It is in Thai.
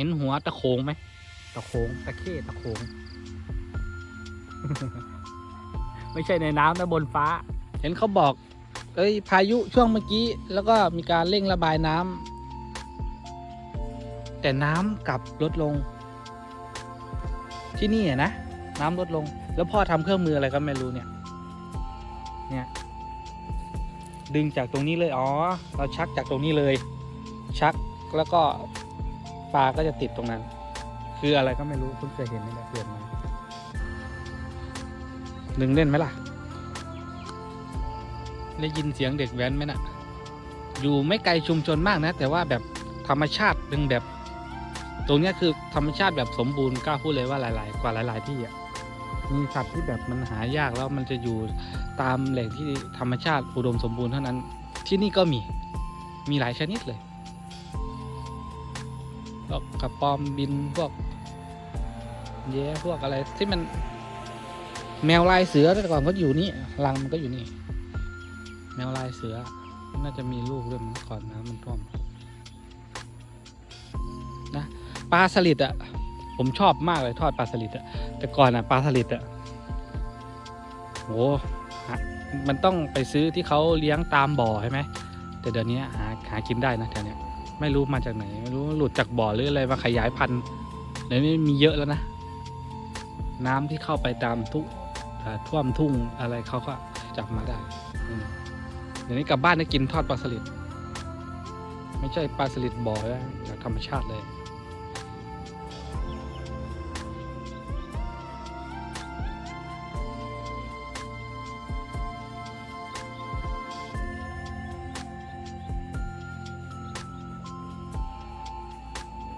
ห็นหัวตะโขงไหมตะโขงตะเข้ตะโขง ไม่ใช่ในน้ำนะบนฟ้า เห็นเขาบอก เอ้ย พายุช่วงเมื่อกี้ แล้วก็มีการเร่งระบายน้ำแต่น้ำกลับลดลง ที่นี่อะนะน้ำลดลง แล้วพ่อทำเครื่องมืออะไรก็ไม่รู้เนี่ย เนี่ย ดึงจากตรงนี้เลย อ๋อ เราชักจากตรงนี้เลย ชักแล้วก็ ปลาก็จะติดตรงนั้น คืออะไรก็ไม่รู้เพิ่งเคยเห็นนี่แหละเปลี่ยนมาดึงเล่นไหมล่ะ ได้ยินเสียงเด็กแว้นไหมน่ะ อยู่ไม่ไกลชุมชนมากนะ แต่ว่าแบบธรรมชาติดึงแบบ ตรงเนี้ยคือธรรมชาติแบบสมบูรณ์กล้าพูดเลยว่าหลาย ๆ กว่าหลาย ๆ ที่อะมีสัตว์ที่แบบมันหายากแล้วมันจะอยู่ตามแหล่งที่ธรรมชาติอุดมสมบูรณ์เท่านั้น ที่นี่ก็มีมีหลายชนิดเลย พวกกระปอมบินพวกแย้พวกอะไรที่มัน แมวลายเสือแต่ก่อนก็อยู่นี่รังมันก็อยู่นี่ แมวลายเสือ น่าจะมีลูกด้วยมั้งก่อนน้ำมันท่วมนะปลาสลิดอะผมชอบมากเลยทอดปลาสลิดอะแต่ก่อนอะปลาสลิดอะโหมันต้องไปซื้อที่เขาเลี้ยงตามบ่อใช่ไหมแต่เดี๋ยวนี้หาหากินได้นะแถวนี้ ไม่รู้มาจากไหน ไม่รู้หลุดจากบ่อหรืออะไรมาขยายพันธุ์เดี๋ยวนี้มีเยอะแล้วนะ น้ำที่เข้าไปตามทุกเอ่อท่วมทุ่งอะไรเขาก็จับมาได้เดี๋ยวนี้กลับบ้านได้กินทอดปลาสลิดไม่ใช่ปลาสลิดบ่อแล้วจากธรรมชาติเลย